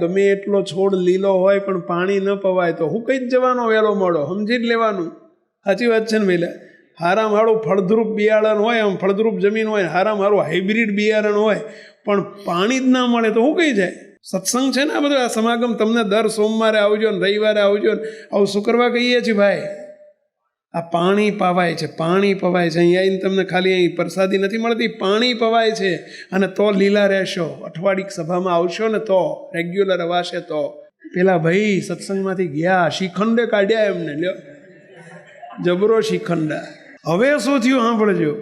ગમે એટલો છોડ લીલો હોય પણ પાણી ન પવાય તો હું કઈ જ જવાનો વહેલો મળો? સમજી જ લેવાનું. સાચી વાત છે ને ભાઈ હારામ હારું ફળદ્રુપ બિયારણ હોય, આમ ફળદ્રુપ જમીન હોય, હારામ હારું હાઇબ્રિડ બિયારણ હોય, પણ પાણી જ ના મળે તો હું કઈ જાય? સત્સંગ છે ને આ બધું, આ સમાગમ, તમને દર સોમવારે આવજો ને રવિવારે આવજો ને. આવું શુક્રવાર કહીએ છીએ ભાઈ? આ પાણી પવાય છે, પાણી પવાય છે. અહીંયા આવીને તમને ખાલી અહીં પ્રસાદી નથી મળતી, પાણી પવાય છે. અને તો લીલા રહેશો. અઠવાડિક સભામાં આવશો ને તો રેગ્યુલર અવાશે તો. પેલા ભાઈ સત્સંગમાંથી ગયા શિખંડે કાઢ્યા એમને. લ્યો. જબરો શિખંડા હવે શું થયું સાંભળજો.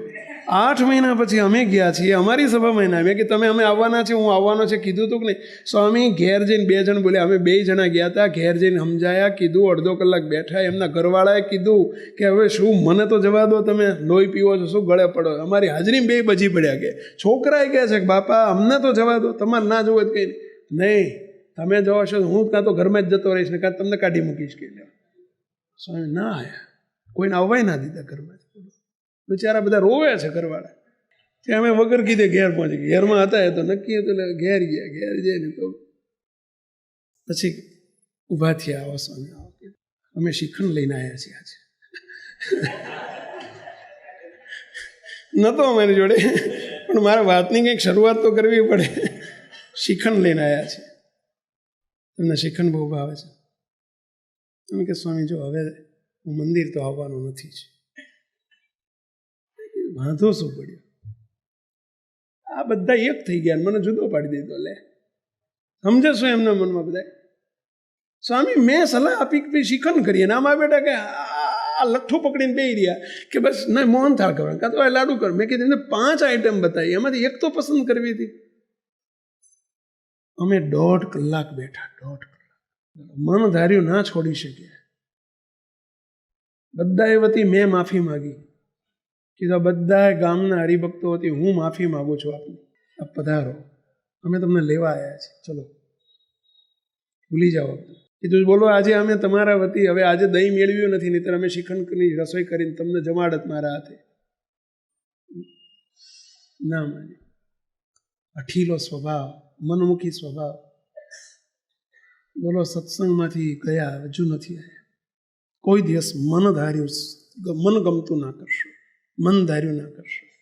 આઠ મહિના પછી અમે ગયા છીએ, અમારી સભામાં મહિના આવ્યા કે તમે અમે આવવાના છે, હું આવવાનો છે, કીધું હતું કે નહીં? સ્વામી ઘેર જઈને બે જણ બોલ્યા, અમે બે જણા ગયા હતા, ઘેર જઈને સમજાયા, કીધું, અડધો કલાક બેઠા, એમના ઘરવાળાએ કીધું કે હવે શું, મને તો જવા દો, તમે લોહી પીવો છો, શું ગળે પડો અમારી હાજરી બે બજી પડ્યા કે, છોકરાએ કહે છે કે, બાપા, અમને તો જવા દો, તમારે ના જવું કંઈ નહીં. તમે જવા છો, હું કાં તો ઘરમાં જ જતો રહીશ, ને કાં તમને કાઢી મૂકીશ કે. સ્વામી ના આયા, કોઈને આવવાય ના દીધા ઘરમાં બિચારા બધા રોવે છે ઘરવાળા. કે અમે વગર કીધે ઘેર પહોંચી ગયા. ઘેરમાં હતા એ તો, નક્કી હતું એટલે ઘેર ગયા. ઘેર જઈને તો પછી ઊભા થયા આવો સ્વામી. આવો અમે શિખંડ લઈને આવ્યા છીએ આજે. નહોતો અમારી જોડે, પણ મારે વાતની કંઈક શરૂઆત તો કરવી પડે. શિખંડ લઈને આવ્યા છે તમને શિખંડ બહુ ભાવે છે. તમે કે સ્વામી, જો હવે હું મંદિર તો આવવાનું નથી જ. વાંધો શું પડ્યો? આ બધા એક થઈ ગયા ને મને જુદો પાડી દીધો, લે. સમજે શું એમના મનમાં બધા સ્વામી, મેં સલાહ આપી કે ભાઈ શિખંડ કરીએ ને આમાં બેટા કે આ લઠ્ઠો પકડીને બેહી રહ્યા કે બસ, ના મોહનથાળ કરવાનું. કાં તો આ લાડુ કર. મેં કીધું એમને પાંચ આઈટમ બતાવી. એમાંથી એક તો પસંદ કરવી હતી. અમે દોઢ કલાક બેઠા, દોઢ કલાક. મન ધાર્યું ના છોડી શક્યા બધાએ વતી મેં માફી માગી. કીધું બધા ગામના હરિભક્તો હતી હું માફી માગું છું આપને. આપ પધારો. અમે તમને લેવા આવ્યા છીએ. ચલો. ભૂલી જાઓ કીધું બોલો, આજે અમે તમારા વતી, હવે આજે દહીં મેળવ્યું નથી, નહીતર અમે શ્રીખંડની રસોઈ કરીને તમને જમાડત મારા હાથે. ના માને. અઠીલો સ્વભાવ, મનમુખી સ્વભાવ. બોલો, સત્સંગમાંથી ગયા, હજુ નથી આવ્યા કોઈ દિવસ મન ધાર્યું મન ગમતું ના કરશો. મન ધાર્યું ના કરશો